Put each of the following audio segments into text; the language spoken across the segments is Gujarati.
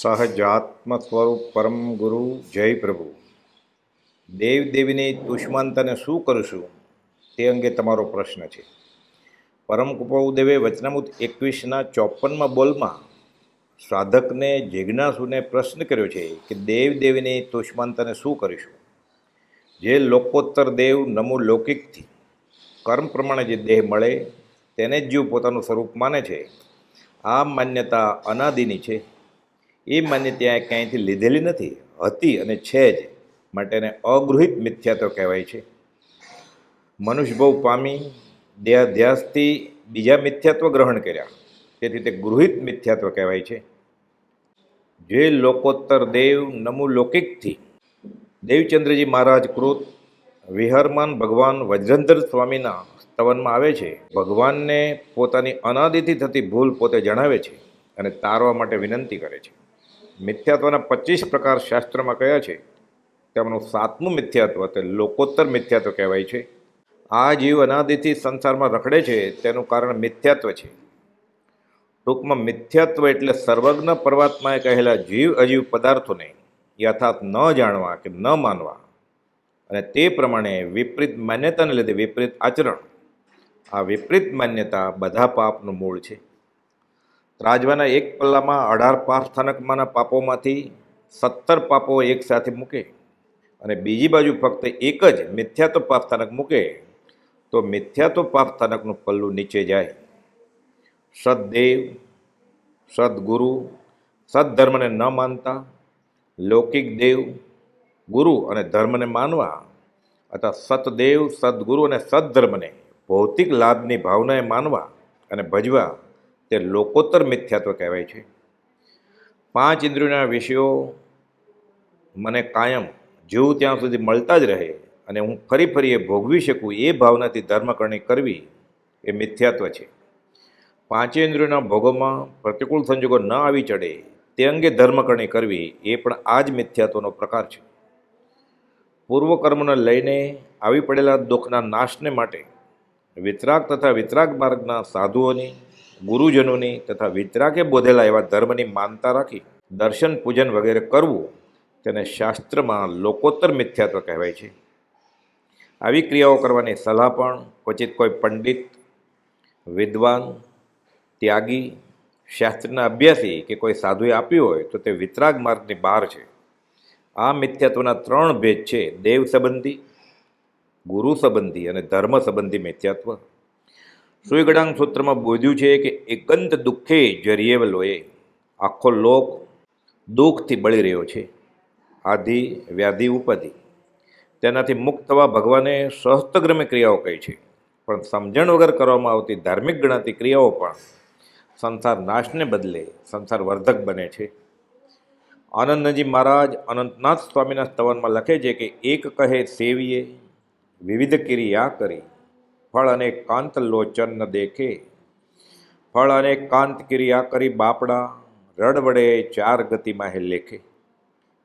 સહજાત્મ સ્વરૂપ પરમ ગુરુ જય પ્રભુ દેવદેવીની દુષ્મંતને શું કરશું? તે અંગે તમારો પ્રશ્ન છે. પરમ કૃપાઉદેવે વચનામૃત એકવીસના ચોપનમાં બોલમાં સાધકને જિજ્ઞાસુને પ્રશ્ન કર્યો છે કે દેવ દેવીની દુષ્મંતને શું કરીશું? જે લોકોત્તર દેવ નમો લૌકિકથી કર્મ પ્રમાણે જે દેહ મળે, તેને જ જીવ પોતાનું સ્વરૂપ માને છે. આ માન્યતા અનાદિની છે. એ માન્યતા ક્યાંયથી લીધેલી નથી, હતી અને છે જ માટે એને અગૃહિત મિથ્યાત્વ કહેવાય છે. મનુષ્યભવ પામી, દેહાધ્યાસથી બીજા મિથ્યાત્વ ગ્રહણ કર્યા. તેથી તે ગૃહિત મિથ્યાત્વ કહેવાય છે. જે લોકોત્તર દેવ નમુ લૌકિકથી, દેવચંદ્રજી મહારાજ કૃત વિહરમાન ભગવાન વજ્રંધર સ્વામીના સ્તવનમાં આવે છે. ભગવાનને પોતાની અનાદિથી થતી ભૂલ પોતે જણાવે છે અને તારવા માટે વિનંતી કરે છે. મિથ્યાત્વના પચીસ પ્રકાર શાસ્ત્રમાં કયા છે? તેમનું સાતમું મિથ્યાત્વ તે લોકોત્તર મિથ્યાત્વ કહેવાય છે. આ જીવ અનાદિથી સંસારમાં રખડે છે, તેનું કારણ મિથ્યાત્વ છે. ટૂંકમાં મિથ્યાત્વ એટલે સર્વજ્ઞ પરમાત્માએ કહેલા જીવ અજીવ પદાર્થોને યથાર્થ ન જાણવા કે ન માનવા. અને તે પ્રમાણે વિપરીત માન્યતાને લીધે વિપરીત આચરણ. આ વિપરીત માન્યતા બધા પાપનું મૂળ છે. ત્રાજવાના એક પલ્લામાં અઢાર પાર્થનકમાંના પાપોમાંથી સત્તર પાપો એક સાથે મૂકે અને બીજી બાજુ ફક્ત એક જ મિથ્યાત્વ પાપ સ્થાનક મૂકે, તો મિથ્યાત્વ પાપ સ્થાનકનું પલ્લું નીચે જાય. સદદેવ, સદગુરુ, સદધર્મને ન માનતા, લૌકિક દેવ, ગુરુ અને ધર્મને માનવા અથવા સતદેવ, સદગુરુ અને સદધર્મને ભૌતિક લાભની ભાવનાએ માનવા અને ભજવા તે લોકોત્તર મિથ્યાત્વ કહેવાય છે. પાંચ ઇન્દ્રિયોના વિષયો મને કાયમ જેવું ત્યાં સુધી મળતા જ રહે અને હું ફરી ફરી એ ભોગવી શકું, એ ભાવનાથી ધર્મકરણી કરવી એ મિથ્યાત્વ છે. પાંચે ઇન્દ્રિયોના ભોગોમાં પ્રતિકૂળ સંજોગો ન આવી ચડે, તે અંગે ધર્મકરણી કરવી એ પણ આ જ મિથ્યાત્વનો પ્રકાર છે. પૂર્વકર્મને લઈને આવી પડેલા દુઃખના નાશને માટે વિતરાગ તથા વિતરાગ માર્ગના સાધુઓની ગુરુજનોની તથા વિતરાકે બોધેલા એવા ધર્મની માનતા રાખી, દર્શન પૂજન વગેરે કરવું તેને શાસ્ત્રમાં લોકોત્તર મિથ્યાત્વ કહેવાય છે. આવી ક્રિયાઓ કરવાની સલાહ પણ ક્વચિત કોઈ પંડિત, વિદ્વાન, ત્યાગી, શાસ્ત્રના અભ્યાસી કે કોઈ સાધુએ આપ્યું હોય તો તે વિતરાગ માર્ગની બહાર છે. આ મિથ્યાત્વના ત્રણ ભેદ છે. દેવ સંબંધી, ગુરુ સંબંધી અને ધર્મ સંબંધી મિથ્યાત્વ. સુઈગડાંગ સૂત્રમાં બોધ્યું છે કે એકંત દુઃખે જરિયેવલોએ આખો લોક દુઃખથી બળી રહ્યો છે. આધિ, વ્યાધિ, ઉપાધિ. તેનાથી મુક્ત થવા ભગવાને સહસ્તગ્રમે ક્રિયાઓ કહી છે. પણ સમજણ વગર કરવામાં આવતી ધાર્મિક ગણાતી ક્રિયાઓ પણ સંસાર નાશને બદલે સંસાર વર્ધક બને છે. આનંદજી મહારાજ અનંતનાથ સ્વામીના સ્તવનમાં લખે છે કે એક કહે સેવીએ, વિવિધ ક્રિયા કરી. ફળ અને કાંત લોચન દેખે. ફળ અને કાંત ક્રિયા કરી બાપડા રડ વડે ચાર ગતિમાં હે લેખે.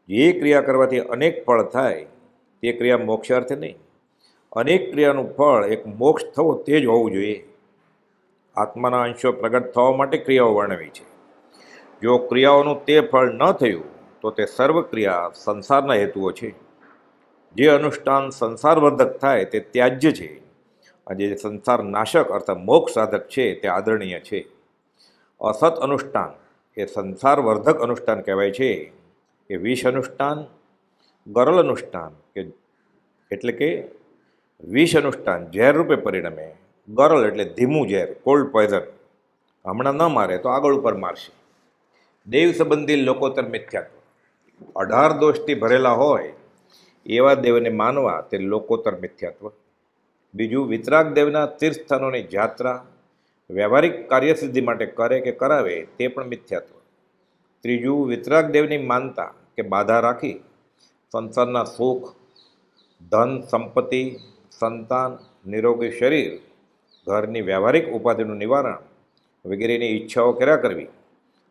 જે ક્રિયા કરવાથી અનેક ફળ થાય, તે ક્રિયા મોક્ષાર્થ નહીં. અનેક ક્રિયાનું ફળ એક મોક્ષ થવો તે જ હોવું જોઈએ. આત્માના અંશો પ્રગટ થવા માટે ક્રિયાઓ વર્ણવી છે. જો ક્રિયાઓનું તે ફળ ન થયું, તો તે સર્વ ક્રિયા સંસારના હેતુઓ છે. જે અનુષ્ઠાન સંસારવર્ધક થાય, તે ત્યાજ્ય છે. જે સંસાર નાશક અર્થાત મોક્ષ સાધક છે તે આદરણીય છે. અસત અનુષ્ઠાન એ સંસાર વર્ધક અનુષ્ઠાન કહેવાય છે. એ વિષ અનુષ્ઠાન, ગરલ અનુષ્ઠાન કે એટલે કે વિષ અનુષ્ઠાન ઝેર રૂપે પરિણમે. ગરલ એટલે ધીમું ઝેર, કોલ્ડ પોઈઝન. હમણાં ન મારે તો આગળ ઉપર મારશે. દેવ સંબંધી લોકોતર મિથ્યાત્વ. અઢાર દોષથી ભરેલા હોય એવા દેવને માનવા તે લોકોતર મિથ્યાત્વ. બીજું વિતરાગ દેવના તીર્થસ્થાનોની જાત્રા વ્યવહારિક કાર્યસિદ્ધિ માટે કરે કે કરાવે તે પણ મિથ્યાત્વ ત્રીજું, વિતરાગ દેવની માનતા કે બાધા રાખી સંસારના સુખ, ધન, સંપત્તિ, સંતાન, નિરોગી શરીર, ઘરની વ્યવહારિક ઉપાધિનું નિવારણ વગેરેની ઈચ્છાઓ કર્યા કરવી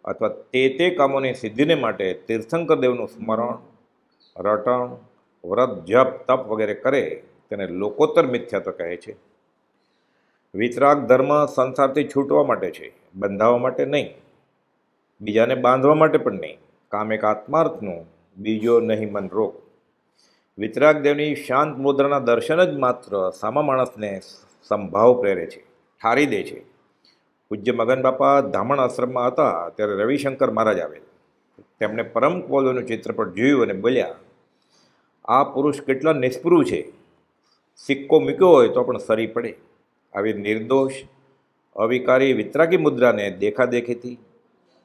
અથવા તે તે કામોની સિદ્ધિને માટે તીર્થંકર દેવનું સ્મરણ, રટણ, વ્રત, જપ, તપ વગેરે કરે તેને લોકોત્તર મિથ્યાત્વ કહે છે. વિતરાગ ધર્મ સંસારથી છૂટવા માટે છે બંધાવવા માટે નહીં. બીજાને બાંધવા માટે પણ નહીં. કામ એક આત્માર્થનું, બીજો નહીં મન રોગ. વિતરાગદેવની શાંત મુદ્રાના દર્શન જ માત્ર સામા માણસને સંભાવ પ્રેરે છે, ઠારી દે છે. પૂજ્ય મગન બાપા ધામણ આશ્રમમાં હતા ત્યારે રવિશંકર મહારાજ આવેલ. તેમણે પરમ કોલોનું ચિત્રપટ જોયું અને બોલ્યા, આ પુરુષ કેટલા નિષ્પૃહ છે. સિક્કો મૂક્યો હોય તો પણ સરી પડે. આવી નિર્દોષ, અવિકારી, વિતરાગી મુદ્રાને દેખાદેખીથી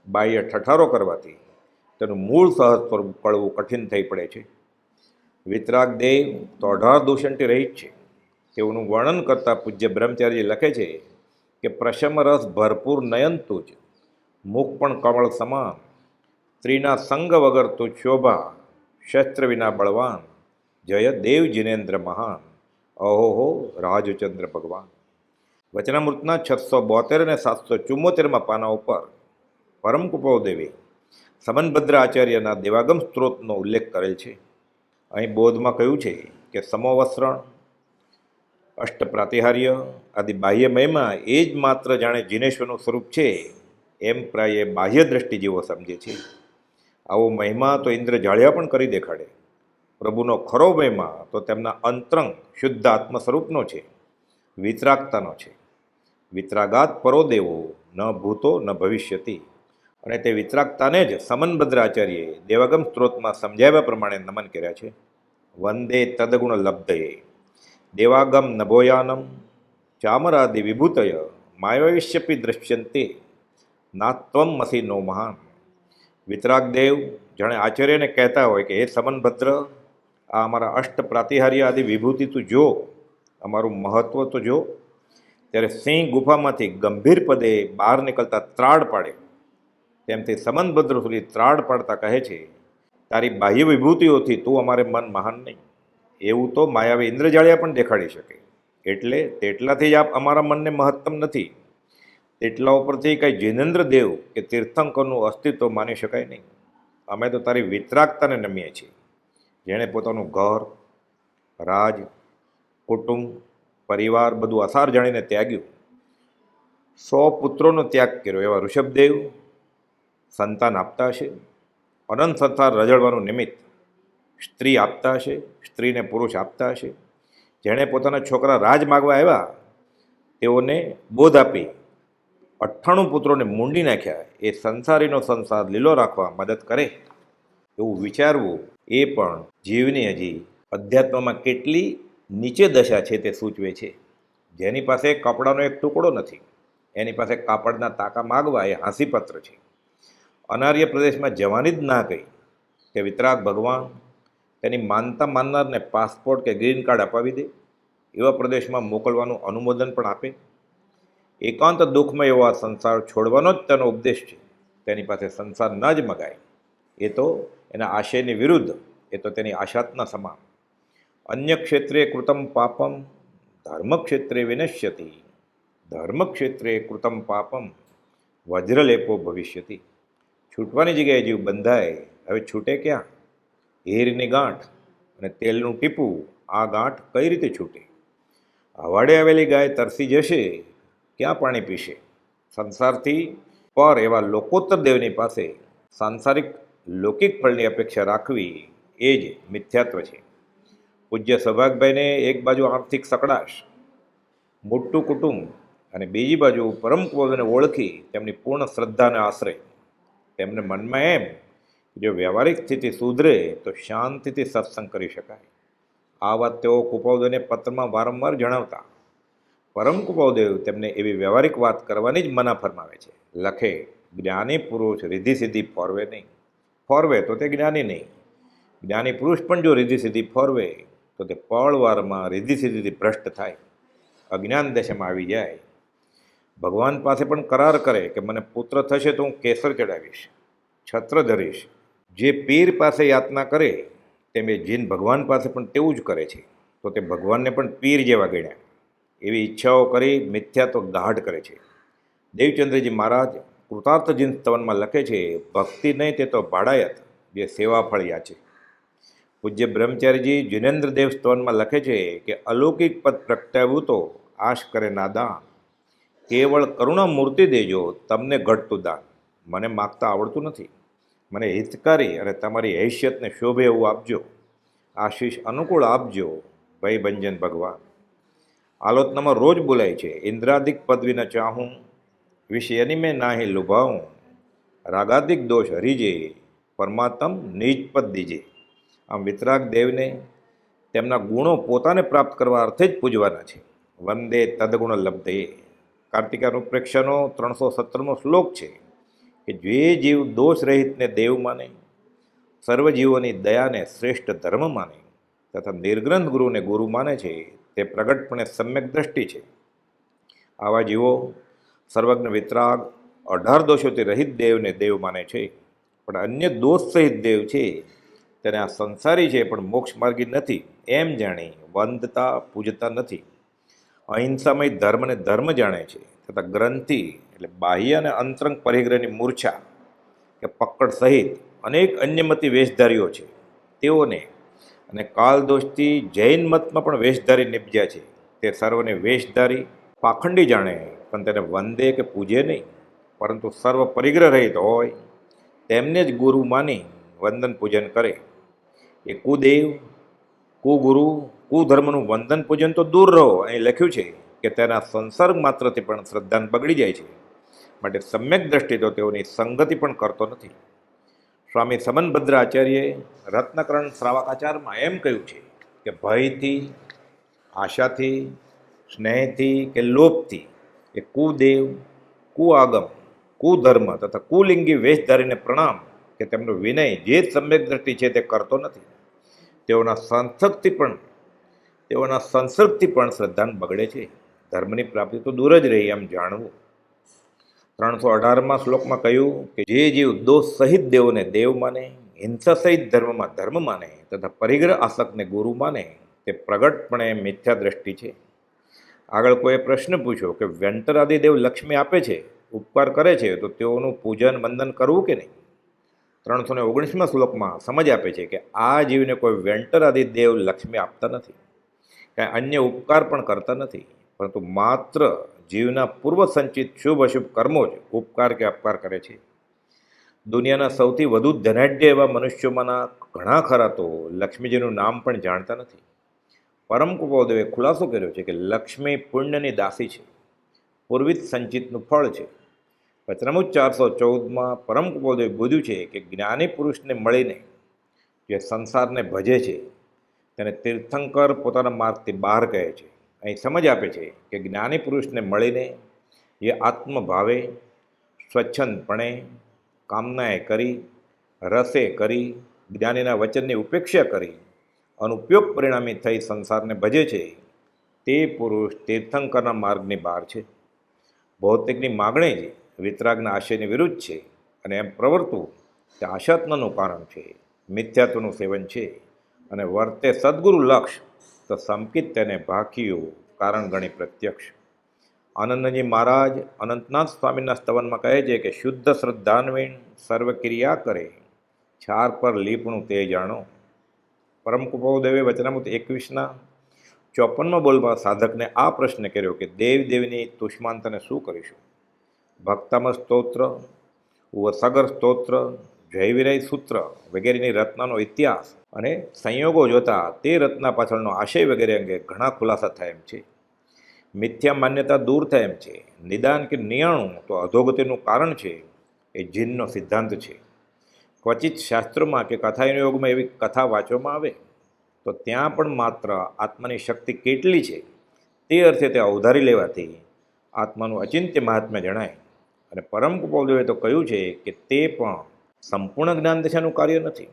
બાહ્ય ઠઠારો કરવાથી તેનું મૂળ સહજ સ્વરૂપ કળવું કઠિન થઈ પડે છે. વિતરાગ દેવ તો અઢાર દૂષણથી રહિત છે. તેઓનું વર્ણન કરતાં પૂજ્ય બ્રહ્મચારી લખે છે કે પ્રશમ રસ ભરપૂર નયન તુજ મુખ પણ કમળ સમાન, સ્ત્રીના સંગ વગર તું શોભા, શસ્ત્ર વિના બળવાન, જય દેવ જિનેન્દ્ર મહાન. અહોહો, રાજચંદ્ર ભગવાન. વચનામૃતના છસો બોતેર અને સાતસો ચુમ્મોતેરમાં પાના ઉપર પરમ કુપોદેવી સમનભદ્ર આચાર્યના દેવાગમ સ્ત્રોતનો ઉલ્લેખ કરેલ છે. અહીં બોધમાં કહ્યું છે કે સમોવસ્ત્રણ અષ્ટપ્રાતિહાર્ય આદિ બાહ્ય મહિમા એ જ માત્ર જાણે જીનેશ્વરનું સ્વરૂપ છે, એમ પ્રાય બાહ્ય દ્રષ્ટિ જેવો સમજે છે. આવો મહિમા તો ઇન્દ્ર જાળિયા પણ કરી દેખાડે. પ્રભુનો ખરો મહિમા તો તેમના અંતરંગ શુદ્ધ આત્મ સ્વરૂપનો છે, વિતરાગતાનો છે. વિતરાગાત પરો દેવો, ન ભૂતો, ન ભવિષ્યતિ. અને તે વિતરાગતાને જ સમનભદ્ર આચાર્યે દેવાગમ સ્ત્રોતમાં સમજાવ્યા પ્રમાણે નમન કર્યા છે. વંદે તદગુણ લબ્ધયે દેવાગમ નભોયાનમ. ચામરાદિ વિભૂતય. માયવિષ્યપી દૃશ્યંતે નાત્વમ મસી નો મહાન. વિતરાગદેવ, જાણે આચાર્યને કહેતા હોય કે, હે સમનભદ્ર આ અમારા અષ્ટ પ્રાતિહાર્ય આદિ વિભૂતિ તું જો, અમારું મહત્ત્વ તો જો. ત્યારે સિંહ ગુફામાંથી ગંભીર પદે બહાર નીકળતા ત્રાડ પાડે. તેમથી સમનભદ્ર સુધી ત્રાડ પાડતા કહે છે, તારી બાહ્ય વિભૂતિઓથી તું અમારે મન મહાન નહીં. એવું તો માયાવી ઇન્દ્રજાળિયા પણ દેખાડી શકે. એટલે તેટલાથી જ આપ અમારા મનને મહત્તમ નથી. તેટલા ઉપરથી કંઈ જિનેન્દ્ર દેવ કે તીર્થંકરનું અસ્તિત્વ માની શકાય નહીં. અમે તો તારી વિતરાગતાને નમીએ છીએ. જેણે પોતાનું ઘર, રાજ, કુટુંબ, પરિવાર બધું અસાર જાણીને ત્યાગ્યું. સો પુત્રોનો ત્યાગ કર્યો એવા ઋષભદેવ સંતાન આપતા હશે. અનંત સંસાર રજળવાનું નિમિત્ત સ્ત્રી આપતા હશે, સ્ત્રીને પુરુષ આપતા હશે. જેણે પોતાના છોકરા રાજ માગવા આવ્યા, તેઓને બોધ આપી અઠ્ઠાણું પુત્રોને મૂંડી નાખ્યા. એ સંસારીનો સંસાર લીલો રાખવા મદદ કરે. એવું વિચારવું એ પણ જીવની હજી અધ્યાત્મમાં કેટલી નીચે દશા છે તે સૂચવે છે. જેની પાસે કપડાનો એક ટુકડો નથી, એની પાસે કાપડના તાકા માગવા એ હાંસીપત્ર છે. અનાર્ય પ્રદેશમાં જવાની જ ના કહી કે વિતરાગ ભગવાન તેની માનતા માનનારને પાસપોર્ટ કે ગ્રીન કાર્ડ અપાવી દે, એવા પ્રદેશમાં મોકલવાનું અનુમોદન પણ આપે. એકાંત દુઃખમાં એવો આ સંસાર છોડવાનો જ તેનો ઉપદેશ છે. તેની પાસે સંસાર ન જ મગાય. એ તો એના આશયની વિરુદ્ધ, એ તો તેની આશાતના સમાન. અન્ય ક્ષેત્રે કૃતમ પાપમ ધર્મક્ષેત્રે વિનશ્યતિ. ધર્મક્ષેત્રે કૃતમ પાપમ, વજ્રલેપો ભવિષ્યતિ. છૂટવાની જગ્યાએ જીવ બંધાય, હવે છૂટે ક્યાં? હેરની ગાંઠ અને તેલનું ટીપું, આ ગાંઠ કઈ રીતે છૂટે? હવાડે આવેલી ગાય તરસી જશે, ક્યાં પાણી પીશે? સંસારથી પર એવા લોકોત્તર દેવની પાસે સાંસારિક લૌકિક ફળની અપેક્ષા રાખવી એ જ મિથ્યાત્વ છે. પૂજ્ય સૌભાગભાઈને એક બાજુ આર્થિક સકડાશ, મોટું કુટુંબ અને બીજી બાજુ પરમ કુવને ઓળખી તેમની પૂર્ણ શ્રદ્ધાને આશરે. તેમને મનમાં એમ જો વ્યવહારિક સ્થિતિ સુધરે તો શાંતિથી સત્સંગ કરી શકાય. આ વાત તેઓ કુપાવદેવને પત્રમાં વારંવાર જણાવતા. પરમ કુપાવદેવ તેમને એવી વ્યવહારિક વાત કરવાની જ મના ફરમાવે છે. લખે, જ્ઞાની પુરુષ રિદ્ધિ સિદ્ધિ ફોરવે નહીં. ફોરવે તો તે જ્ઞાની નહીં. જ્ઞાની પુરુષ પણ જો રીધી સીધી ફોરવે, તો તે પળવારમાં રીધી સીધીથી ભ્રષ્ટ થાય. અજ્ઞાન દશામાં આવી જાય. ભગવાન પાસે પણ કરાર કરે કે મને પુત્ર થશે તો હું કેસર ચડાવીશ, છત્ર ધરીશ. જે પીર પાસે યાતના કરે તેમ એ જીન ભગવાન પાસે પણ તેવું જ કરે છે. તો તે ભગવાનને પણ પીર જેવા ગણ્યા. એવી ઈચ્છાઓ કરી, મિથ્યા તો ગાઢ કરે છે. દેવચંદ્રજી મહારાજ કૃતાર્થ જીન સ્તવનમાં લખે છે, ભક્તિ નહીં તે તો ભાડાયત જે સેવા ફળિયા છે. પૂજ્ય બ્રહ્મચારીજી જિનેન્દ્રદેવ સ્તવનમાં લખે છે કે, અલૌકિક પદ પ્રગટાવ્યું તો આશ કરે ના દાન. કેવળ કરુણા મૂર્તિ દેજો, તમને ઘટતું દાન. મને માગતા આવડતું નથી. મને હિતકારી અને તમારી હૈસિયતને શોભે એવું આપજો. આશીષ અનુકૂળ આપજો, ભય ભંજન ભગવાન. આલોચનામાં રોજ બોલાય છે, ઇન્દ્રાદિક પદવીને ચાહું વિષયની મેં નાહી લુભાવું રાગાદિક દોષ હરીજે, પરમાત્મ નિજપદ દીજે. આમ વિતરાગ દેવને તેમના ગુણો પોતાને પ્રાપ્ત કરવા અર્થે જ પૂજવાના છે. વંદે તદગુણ લબ્ધે. કાર્તિકાનું પ્રેક્ષાનો ત્રણસો સત્તરનો શ્લોક છે કે જે જીવ દોષ રહિતને દેવ માને સર્વજીવોની દયાને શ્રેષ્ઠ ધર્મ માને, તથા નિર્ગ્રંથ ગુરુને ગુરુ માને છે, તે પ્રગટપણે સમ્યક દ્રષ્ટિ છે. આવા જીવો સર્વજ્ઞ વિતરાગ, અઢાર દોષોથી રહિત દેવને દેવ માને છે. પણ અન્ય દોષ સહિત દેવ છે, તેને આ સંસારી છે, પણ મોક્ષ માર્ગી નથી. એમ જાણી વંદતા, પૂજતા નથી. અહિંસામય ધર્મને ધર્મ જાણે છે. તથા ગ્રંથિ એટલે બાહ્ય અને અંતરંગ પરિગ્રહની મૂર્છા કે પકડ સહિત અનેક અન્યમતી વેશધારીઓ છે. તેઓને અને કાલદોષથી જૈન મતમાં પણ વેશધારી નિપજ્યા છે. તે સર્વને વેશધારી પાખંડી જાણે પણ તેને વંદે કે પૂજે નહીં, પરંતુ સર્વ પરિગ્રહ રહિત હોય, તેમને જ ગુરુ માની વંદન પૂજન કરે. એ કુદેવ, કુગુરુ, કુધર્મનું વંદન પૂજન તો દૂર રહો. અહીં લખ્યું છે કે તેના સંસર્ગ માત્રથી પણ શ્રદ્ધાને બગડી જાય છે. માટે સમ્યક દ્રષ્ટિ તો તેઓની સંગતિ પણ કરતો નથી. સ્વામી સમનભદ્ર આચાર્યે રત્નકરણ શ્રાવકાચારમાં એમ કહ્યું છે કે ભયથી, આશાથી, સ્નેહથી કે લોભથી એ કુદેવ, કુઆગમ, કુધર્મ તથા કુલિંગી વેશધારીને પ્રણામ કે તેમનો વિનય જે સમ્યક દ્રષ્ટિ છે તે કરતો નથી. તેઓના સંસર્ગથી પણ, તેઓના સંસર્ગથી પણ શ્રદ્ધાન બગડે છે. ધર્મની પ્રાપ્તિ તો દૂર જ રહી એમ જાણવું. ત્રણસો અઢારમાં શ્લોકમાં કહ્યું કે જે જીવ દોષ સહિત દેવોને દેવ માને, હિંસા સહિત ધર્મમાં ધર્મ માને તથા પરિગ્રહ આસક્તને ગુરુ માને, તે પ્રગટપણે મિથ્યા દ્રષ્ટિ છે. આગળ કોઈએ પ્રશ્ન પૂછ્યો કે વેંટર આદિદેવ લક્ષ્મી આપે છે, ઉપકાર કરે છે, તો તેઓનું પૂજન વંદન કરવું કે નહીં? ત્રણસો ને ઓગણીસમાં શ્લોકમાં સમજ આપે છે કે આ જીવને કોઈ વેન્ટર આદિ દેવ લક્ષ્મી આપતા નથી. કાંઈ અન્ય ઉપકાર પણ કરતા નથી. પરંતુ માત્ર જીવના પૂર્વ સંચિત શુભ અશુભ કર્મો જ ઉપકાર કે અપકાર કરે છે. દુનિયાના સૌથી વધુ ધનાઢ્ય એવા મનુષ્યોમાંના ઘણા ખરા તો લક્ષ્મીજીનું નામ પણ જાણતા નથી. પરમ કુપોદેવે ખુલાસો કર્યો છે કે લક્ષ્મી પુણ્યની દાસી છે. પૂર્વિત સંચિતનું ફળ છે. વચનામુજ ચારસો ચૌદમાં પરમ કુપોદેવે બોધ્યું છે કે જ્ઞાની પુરુષને મળીને જે સંસારને ભજે છે, તેને તીર્થંકર પોતાના માર્ગથી બહાર કહે છે. અહીં સમજ આપે છે કે જ્ઞાની પુરુષને મળીને જે આત્મભાવે સ્વચ્છંદપણે કામનાએ કરી, રસે કરી, જ્ઞાનીના વચનની ઉપેક્ષા કરી અનુપયોગ પરિણામી થઈ સંસારને ભજે છે, તે પુરુષ તીર્થંકરના માર્ગની બહાર છે. ભૌતિકની માગણી જ વિતરાગના આશયની વિરુદ્ધ છે અને એમ પ્રવર્તવું તે આશાત્મનું કારણ છે. મિથ્યાત્વનું સેવન છે અને વર્તે સદગુરુ લક્ષ તો સંકિત તેને ભાખ્યું કારણ ગણી પ્રત્યક્ષ. આનંદજી મહારાજ અનંતનાથ સ્વામીના સ્તવનમાં કહે છે કે શુદ્ધ શ્રદ્ધાન્વીણ સર્વક્રિયા કરે. છાર પર લીપણું તે જાણો. પરમ કૃપાદેવે વચનામૃત એકવીસના ચોપનમાં બોલમાં સાધકને આ પ્રશ્ન કર્યો કે, દેવ દેવીની તુષ્માંતને શું કરીશું? ભક્તમ સ્તોત્ર, વસગર સ્તોત્ર જયવિરય સૂત્ર વગેરેની રત્નનો ઇતિહાસ અને સંયોગો જોતા તે રત્ના પાછળનો આશય વગેરે અંગે ઘણા ખુલાસા થાય એમ છે. મિથ્યા માન્યતા દૂર થાય એમ છે. નિદાન કે નિયાણું તો અધોગતિનું કારણ છે. એ જીનનો સિદ્ધાંત છે. ક્વચિત શાસ્ત્રોમાં કે કથાયોગમાં એવી કથા વાંચવામાં આવે, તો ત્યાં પણ માત્ર આત્માની શક્તિ કેટલી છે તે અર્થે તે અવધારી લેવાથી આત્માનું અચિંત્ય મહાત્મ્ય જણાય. અને પરમ કુપોદેવે તો કહ્યું છે કે તે પણ સંપૂર્ણ જ્ઞાન દશાનું કાર્ય નથી.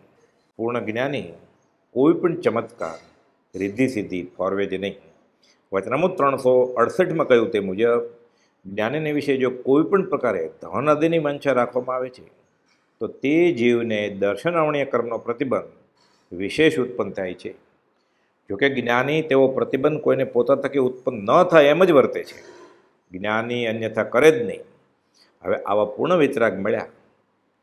પૂર્ણ જ્ઞાની કોઈ પણ ચમત્કાર, રિદ્ધિ સિદ્ધિ ફોરવે જ નહીં. વચનામુત ત્રણસો અડસઠમાં કહ્યું તે મુજબ, જ્ઞાનીને વિશે જો કોઈ પણ પ્રકારે ધન આદિની વાંછા રાખવામાં આવે છે તો તે જીવને દર્શનાવણીય કર્મનો પ્રતિબંધ વિશેષ ઉત્પન્ન થાય છે. જોકે જ્ઞાની તેવો પ્રતિબંધ કોઈને પોતા થકી ઉત્પન્ન ન થાય એમ જ વર્તે છે. જ્ઞાની અન્યથા કરે જ નહીં. હવે આવા પૂર્ણ વિતરાગ મળ્યા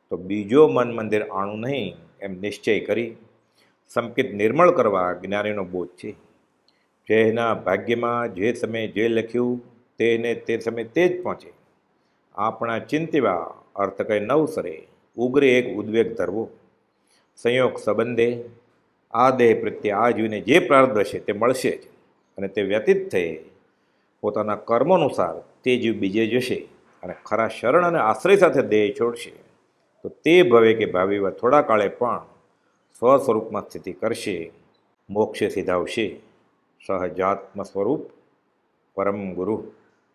તો બીજો મન મંદિર આણું નહીં એમ નિશ્ચય કરી સંકિત નિર્મળ કરવા જ્ઞાનીનો બોધ છે. જેના ભાગ્યમાં જે સમયે જે લખ્યું તેને તે સમયે તે જ પહોંચે. આપણા ચિંતિવા અર્થ કંઈ નવસરે. ઉગ્ર એક ઉદ્વેગ ધરવો. સંયોગ સંબંધે આ દેહ પ્રત્યે આ જીવને જે પ્રાર્થ હશે તે મળશે જ અને તે વ્યતીત થઈ પોતાના કર્મ અનુસાર તે જીવ બીજે જશે અને ખરા શરણ અને આશ્રય સાથે દેહ છોડશે. તો તે ભવે કે ભાવિવા થોડા કાળે પણ સ્વ સ્વરૂપમાં સ્થિતિ કરશે. મોક્ષે સિધાવશે સહજાત્મ સ્વરૂપ પરમ ગુરુ.